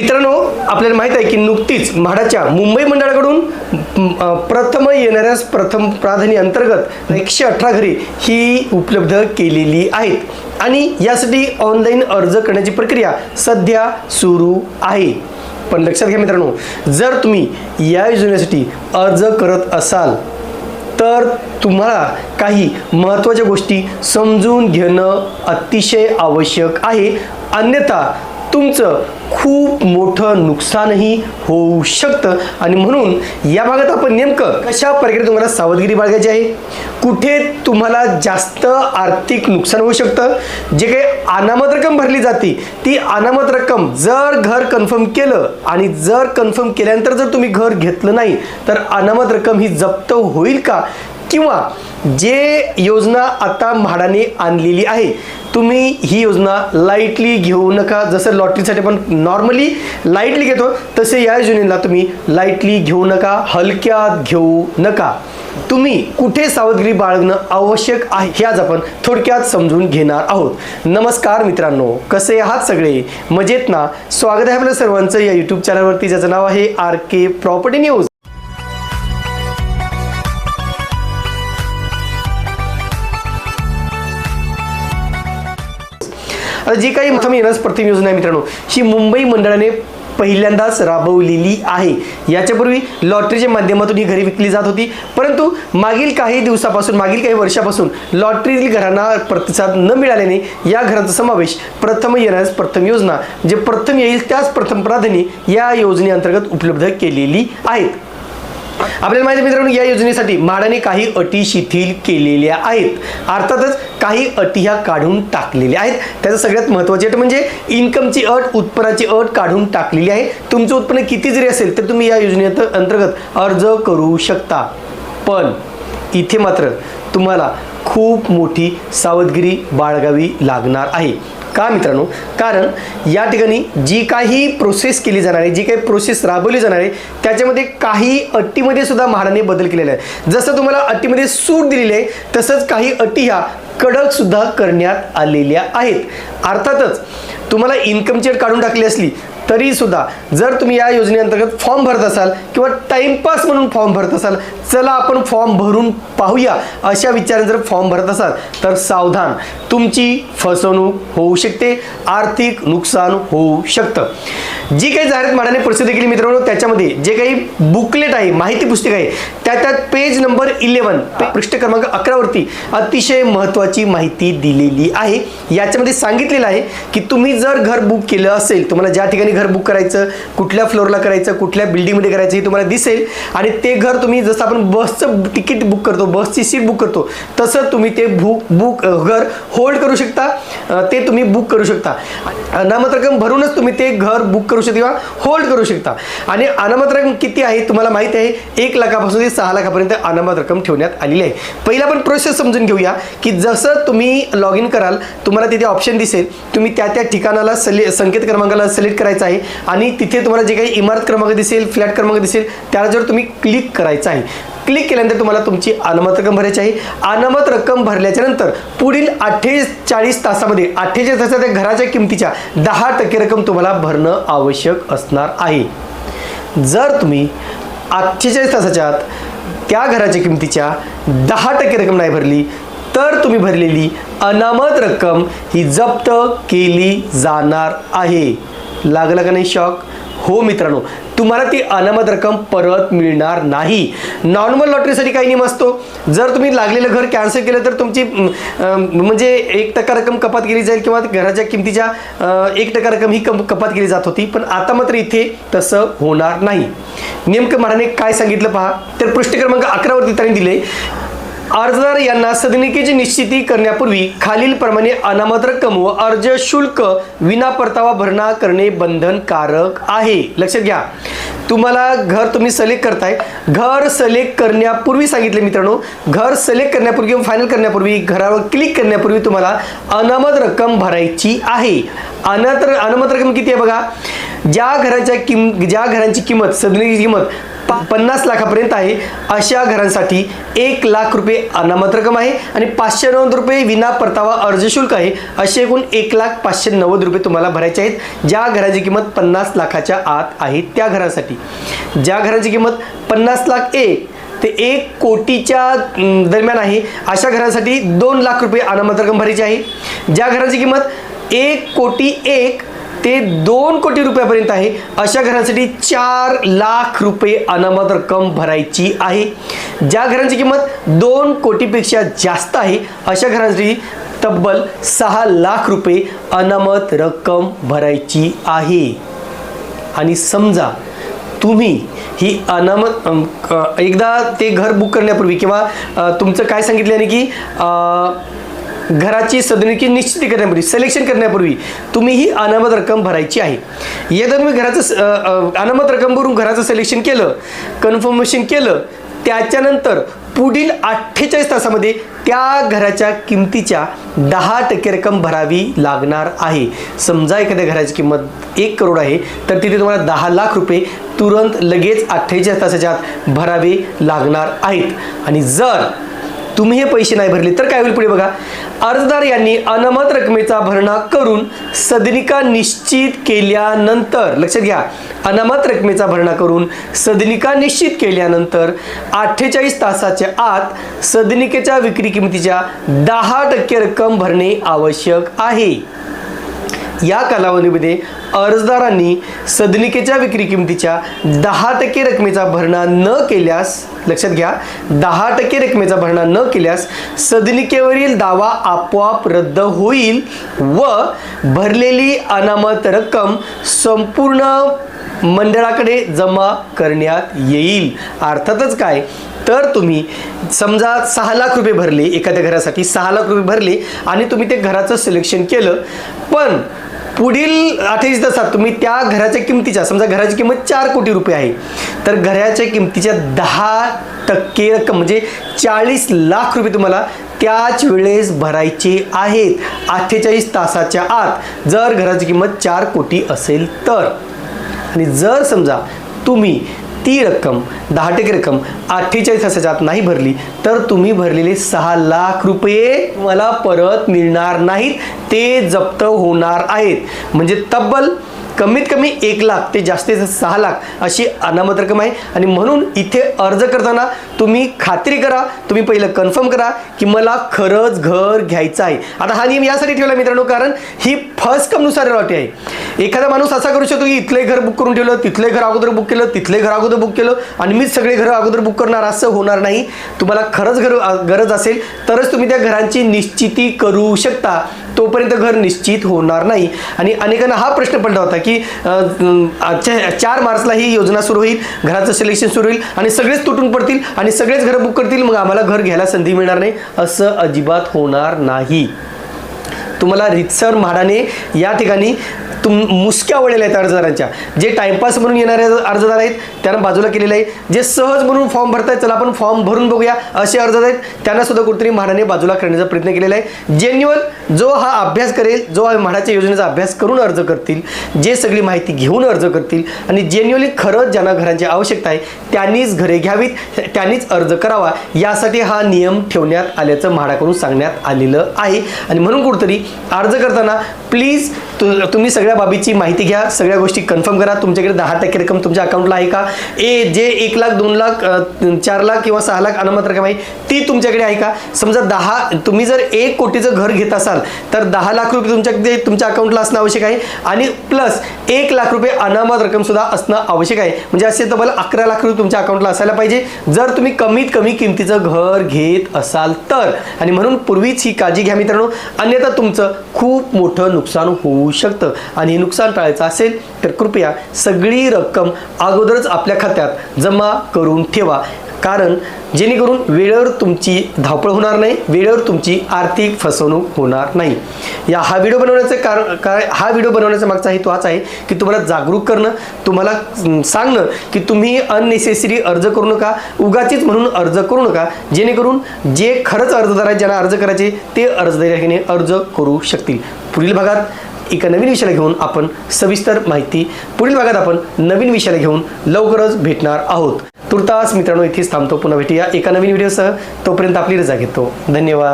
मित्रांनो आपल्याला माहीत आहे की नुकतीच म्हाडाच्या मुंबई मंडळाकडून प्रथम येणाऱ्यास प्रथम प्राधान्य अंतर्गत एकशे अठरा घरे ही उपलब्ध केलेली आहेत. आणि यासाठी ऑनलाईन अर्ज करण्याची प्रक्रिया सध्या सुरू आहे. पण लक्षात घ्या मित्रांनो जर तुम्ही या योजनेसाठी अर्ज करत असाल तर तुम्हाला काही महत्त्वाच्या गोष्टी समजून घेणं अतिशय आवश्यक आहे. अन्यथा तुमचं खूप मोठं नुकसानही होऊ शकतं. आणि म्हणून या भागात आपण नेमकं कशा प्रकारे तुम्हाला सावधगिरी बाळगायची आहे? कुठे तुम्हाला जास्त आर्थिक नुकसान होऊ शकतं? जे काही अनामत रक्कम भरली जाते ती अनामत रक्कम जर घर कन्फर्म केलं आणि जर कन्फर्म केल्यानंतर जर तुम्ही घर घेतलं नाही तर अनामत रक्कम ही जप्त होईल का? किंवा जे योजना आता म्हाडाने आणलेली आहे तुम्ही ही योजना लाईटली घेऊ नका. जसं लॉटरीसाठी आपण नॉर्मली लाईटली घेतो तसे या योजनेला तुम्ही लाईटली घेऊ नका हलक्यात घेऊ नका. तुम्ही कुठे सावधगिरी बाळगणं आवश्यक आहे हे आज आपण थोडक्यात समजून घेणार आहोत. नमस्कार मित्रांनो कसे आहात सगळे? मजेत ना? स्वागत आहे आपल्या सर्वांचं या यूट्यूब चॅनलवरती ज्याचं नाव आहे आर के प्रॉपर्टी न्यूज आता जी काही प्रथम येणारच प्रथम योजना आहे मित्रांनो. ही मुंबई मंडळाने पहिल्यांदाच राबवलेली आहे. याच्यापूर्वी लॉटरीच्या माध्यमातून ही घरे विकली जात होती. परंतु मागील काही दिवसापासून मागील काही वर्षापासून लॉटरीतील घरांना प्रतिसाद न मिळाल्याने या घरांचा समावेश प्रथम येण्यास प्रथम योजना जे प्रथम येईल त्याच प्रथम प्राधान्य या योजनेअंतर्गत उपलब्ध केलेली आहेत. आपल्याला माहिती मित्रांनो या योजनेसाठी म्हाडाने काही अटी शिथिल केलेल्या आहेत. अर्थातच काही अटी ह्या काढून टाकलेल्या आहेत. त्याचं सगळ्यात महत्त्वाची अट म्हणजे इन्कमची अट उत्पन्नाची अट काढून टाकलेली आहे. तुमचं उत्पन्न किती जरी असेल तर तुम्ही या योजनेत अंतर्गत अर्ज करू शकता. पण इथे मात्र तुम्हाला खूप मोठी सावधगिरी बाळगावी लागणार आहे. का मित्रांनो? कारण या ठिकाणी जी काही प्रोसेस केली जाणार आहे जी काही प्रोसेस राबवली जाणार आहे त्याच्यामध्ये काही अटीमध्ये सुद्धा म्हाडाने बदल केलेला आहे. जसं तुम्हाला अटीमध्ये सूट दिलेली आहे तसंच काही अटी ह्या कडक सुद्धा करण्यात आलेल्या आहेत. अर्थातच तुम्हाला इन्कम चेट काढून टाकली असली तरी सुद्धा जर तुम्ही या योजनेअंतर्गत फॉर्म भरत असाल किंवा टाइमपास म्हणून फॉर्म भरत असाल चला आपण फॉर्म भरून पाहूया अशा विचाराने जर फॉर्म भरत असाल तर सावधान. तुमची फसवणूक होऊ शकते आर्थिक नुकसान होऊ शकतं. जी काही जाहिरात माडाने प्रसिद्ध केली मित्रांनो त्याच्यामध्ये जे काही बुकलेट आहे माहिती पुस्तक आहे त्या त्यात पेज नंबर इलेवन पृष्ठ क्रमांक अकरावरती अतिशय महत्त्वाची माहिती दिलेली आहे. याच्यामध्ये सांगितलेलं आहे की तुम्ही जर घर बुक केलं असेल तुम्हाला ज्या ठिकाणी घर बुक करायचं कुठल्या फ्लोअरला करायचं कुठल्या बिल्डिंगमध्ये करायचं हे तुम्हाला दिसेल. आणि ते घर तुम्ही जसं आपण बसचं तिकीट बुक करतो बसची सीट बुक करतो तसं तुम्ही ते बुक बुक घर होल्ड करू शकता. ते तुम्ही बुक करू शकता. अनामत रक्कम भरूनच तुम्ही ते घर बुक करू शकता किंवा होल्ड करू शकता. आणि अनामत रक्कम किती आहे तुम्हाला माहिती आहे? एक लाखापासून ते सहा लाखापर्यंत अनामत रक्कम ठेवण्यात आलेली आहे. पहिला आपण प्रोसेस समजून घेऊया की जसं तुम्ही लॉग इन कराल तुम्हाला तिथे ऑप्शन दिसेल. तुम्ही त्या त्या ठिकाणाला सले संकेत क्रमांकाला सिलेक्ट करायचा आहे. आणि तिथे तुम्हाला जे काही इमारत क्रमांक दिसेल फ्लॅट क्रमांक दिसेल त्याला जर तुम्ही क्लिक करायचं आहे. क्लिक केल्यानंतर तुम्हाला तुमची अनामत रक्कम भरायची आहे. अनामत रक्कम भरल्याच्या नंतर पुढील अठ्ठेचाळीस तासामध्ये अठ्ठेचाळीस तासात घराच्या किमतीच्या दहा टक्के रक्कम तुम्हाला भरणं आवश्यक असणार आहे. जर तुम्ही अठ्ठेचाळीस तासाच्या आत त्या घराच्या किमतीच्या दहा टक्के रक्कम नाही भरली तर तुम्ही भरलेली अनामत रक्कम ही जप्त केली जाणार आहे. लागला का नाही शॉक हो मित्रांनो तुम्हाला ती अनामत रक्कम परत मिळणार नाही. नॉर्मल लॉटरीसाठी काही नियम असतो. जर तुम्ही लागलेलं घर कॅन्सल केलं तर तुमची म्हणजे एक टक्का रक्कम कपात केली जाईल किंवा घराच्या किमतीच्या एक टक्का रक्कम ही कम कपात केली जात होती. पण आता मात्र इथे तसं होणार नाही. नेमकं मराने काय सांगितलं पहा. तर पृष्ठ क्रमांक अकरावरती त्यांनी दिले. अर्जदार यांना सदनिकेची निश्चिती करण्यापूर्वी खालीलप्रमाणे अनामत रक्कम व अर्ज शुल्क विना परतावा भरणा करणे बंधनकारक आहे. लक्षात घ्या. तुम्हाला घर तुम्ही सिलेक्ट करताय. घर सिलेक्ट करण्यापूर्वी सांगितले मित्रांनो घर सिलेक्ट करण्यापूर्वी किंवा फायनल करण्यापूर्वी घरावर क्लिक करण्यापूर्वी तुम्हाला अनामत रक्कम भरायची आहे. अनात्र अनामत रक्कम किती आहे बघा? ज्या घराच्या किम ज्या घरांची किंमत सदनिकेची किंमत पन्नास लाखापर्यंत आहे. अशा घरांसाठी एक लाख रुपये अनामत रक्कम आहे आणि पाचशे नव्वद रुपये विना परतावा अर्ज शुल्क आहे. असे एकूण एक लाख पाचशे नव्वद रुपये तुम्हाला भरायचे आहेत. ज्या घराची किंमत पन्नास लाखाच्या आत आहे त्या घरासाठी. ज्या घराची किंमत पन्नास लाख एक ते एक कोटीच्या दरम्यान आहे अशा घरांसाठी दोन लाख रुपये अनामत रक्कम भरायची आहे. ज्या घराची किंमत एक कोटी एक ते दोन कोटी रुपयापर्यंत आहे. अशा घरांसाठी चार लाख रुपये अनामत रक्कम भरायची आहे. ज्या घरांची किंमत दोन कोटीपेक्षा जास्त आहे अशा घरांसाठी तब्बल सहा लाख रुपये अनामत रक्कम भरायची आहे. आणि समजा तुम्ही ही अनामत क- एकदा ते घर बुक करण्यापूर्वी किंवा तुमचं काय सांगितल्याने की आ, घराची सदनिकी निश्चिती करण्यापूर्वी सिलेक्शन करण्यापूर्वी तुम्ही ही अनामत रक्कम भरायची आहे. एकदा तुम्ही घराचं स- अनामत रक्कम भरून घराचं सिलेक्शन केलं कन्फर्मेशन केलं त्याच्यानंतर पुढील अठ्ठेचाळीस तासामध्ये त्या घराच्या किमतीच्या दहा टक्के रक्कम भरावी लागणार आहे. समजा एखाद्या घराची किंमत एक करोड आहे तर तिथे तुम्हाला दहा लाख रुपये तुरंत लगेच अठ्ठेचाळीस तासाच्या आत भरावे लागणार आहेत. आणि जर तुम्ही हे पैसे नाही भरले तर काय होईल पुढे बघा. अर्जदार यांनी अनामत रकमेचा भरणा करून सदनिका निश्चित केल्यानंतर लक्षात घ्या अनामत रकमेचा भरणा करून सदनिका निश्चित केल्यानंतर अठ्ठेचाळीस तासाच्या आत सदनिकेच्या विक्री किमतीच्या दहा टक्के रक्कम भरणे आवश्यक आहे. या कालावधीमध्ये अर्जदारांनी सदनिकेच्या विक्री किमतीच्या दहा टक्के रकमेचा भरणा न केल्यास लक्षात घ्या दहा टक्के रकमेचा भरणा न केल्यास सदनिकेवरील दावा आपोआप रद्द होईल व भरलेली अनामत रक्कम संपूर्ण मंडळाकडे जमा करण्यात येईल. अर्थातच काय? तर तुम्ही समजा सहा लाख रुपये भरले एखाद्या घरासाठी सहा लाख रुपये भरले आणि तुम्ही ते घराचं सिलेक्शन केलं पण पुढील अठ्ठावीस तासात तुम्ही त्या घराच्या किमतीच्या समजा घराची किंमत चार कोटी रुपये आहे तर घराच्या किमतीच्या दहा टक्के रक्कम म्हणजे चाळीस लाख रुपये तुम्हाला त्याच वेळेस भरायचे आहेत अठ्ठेचाळीस तासाच्या आत जर घराची किंमत चार कोटी असेल तर. आणि जर समजा तुम्ही ती रक्कम दहा टक्के रक्कम अठ्ठेचाळीस तासाच्या आत नाही भरली तर तुम्ही भरलेले सहा लाख रुपये मला परत मिळणार नाहीत. ते जप्त होणार आहेत. म्हणजे तब्बल कमीत कमी एक लाख ते जास्तीत जास्त सहा लाख अशी अनामत रक्कम आहे. आणि म्हणून इथे अर्ज करताना तुम्ही खात्री करा तुम्ही पहिलं कन्फर्म करा की मला खरंच घर घ्यायचं आहे. आता हा नियम यासाठी ठेवला मित्रांनो कारण ही फर्स्ट कमनुसार अटी आहे. एखादा माणूस असा करू शकतो की इथले घर बुक करून ठेवलं तिथले घर अगोदर बुक केलं तिथले घर अगोदर बुक केलं आणि मीच सगळे घर अगोदर बुक करणार असं होणार नाही. तुम्हाला खरंच घर गरज असेल तरच तुम्ही त्या घरांची निश्चिती करू शकता. तोपर्यंत घर निश्चित होणार नाही. आणि अनेकांना हा प्रश्न पडला होता की चार मार्चला ही योजना सुरू होईल घराचं सिलेक्शन सुरू होईल आणि सगळेच तुटून पडतील आणि सगळेच घरं बुक करतील मग आम्हाला घर घ्यायला संधी मिळणार नाही असं अजिबात होणार नाही. तुम्हाला रितसर म्हाडाने या ठिकाणी तुम मुसक्या वळलेल्या आहेत अर्जदारांच्या. जे टाइमपास म्हणून येणारे अर्जदार आहेत त्यांना बाजूला केलेलं आहे. जे सहज म्हणून फॉर्म भरतायत चला आपण फॉर्म भरून बघूया. असे अर्जदार आहेत त्यांना सुद्धा कुठेतरी म्हाडाने बाजूला करण्याचा प्रयत्न केलेला आहे. जेन्युअल जो हा अभ्यास करेल जो हा म्हाडाच्या योजनेचा अभ्यास करून अर्ज करतील जे सगळी माहिती घेऊन अर्ज करतील आणि जेन्युअली खरंच ज्यांना घरांची आवश्यकता आहे त्यांनीच घरे घ्यावीत त्यांनीच अर्ज करावा यासाठी हा नियम ठेवण्यात आल्याचं म्हाडाकडून सांगण्यात आलेलं आहे. आणि म्हणून कुठंतरी अर्ज करताना प्लीज तुम्ही सगळ्या बाबीची माहिती घ्या सगळ्या गोष्टी कन्फर्म करा. तुमच्याकडे दहा टक्के रक्कम तुमच्या अकाउंटला आहे का? ए जे एक लाख दोन लाख चार लाख किंवा सहा लाख अनामत रक्कम आहे ती तुमच्याकडे आहे का? समजा दहा तुम्ही जर एक कोटीचं घर घेत असाल तर दहा लाख रुपये तुमच्याकडे तुमच्या अकाउंटला असणं आवश्यक आहे. आणि प्लस एक लाख रुपये अनामत रक्कमसुद्धा असणं आवश्यक आहे. म्हणजे असे तब्बल अकरा लाख रुपये तुमच्या अकाउंटला असायला पाहिजे. जर तुम्ही कमीत कमी किमतीचं घर घेत असाल तर. आणि म्हणून पूर्वीच ही काळजी घ्या मित्रांनो. अन्यथा तुमचं खूप मोठं नुकसान होऊ शकतं आणि हे नुकसान टाळायचं असेल तर कृपया सगळी रक्कम अगोदरच आपल्या खात्यात जमा करून ठेवा. कारण जेणेकरून वेळेवर तुमची धावपळ होणार नाही वेळेवर तुमची आर्थिक फसवणूक होणार नाही. या हा व्हिडिओ बनवण्याचं कारण काय हा व्हिडिओ बनवण्याचा मागचा हेतू हाच आहे की तुम्हाला जागरूक करणं तुम्हाला सांगणं की तुम्ही अननेसेसरी अर्ज करू नका उगाचीच म्हणून अर्ज करू नका. जेणेकरून जे खरंच अर्जदार आहेत ज्यांना अर्ज करायचे ते अर्जदाराने अर्ज करू शकतील. पुढील भागात एका नवीन विषयाला घेऊन आपण सविस्तर माहिती पुढील भागात आपण नवीन विषयाला घेऊन लवकरच भेटणार आहोत. तुर्तास मित्रांनो इथेच थांबतो. पुन्हा भेटूया एका नवीन व्हिडिओसह. तोपर्यंत आपली रजा घेतो. धन्यवाद.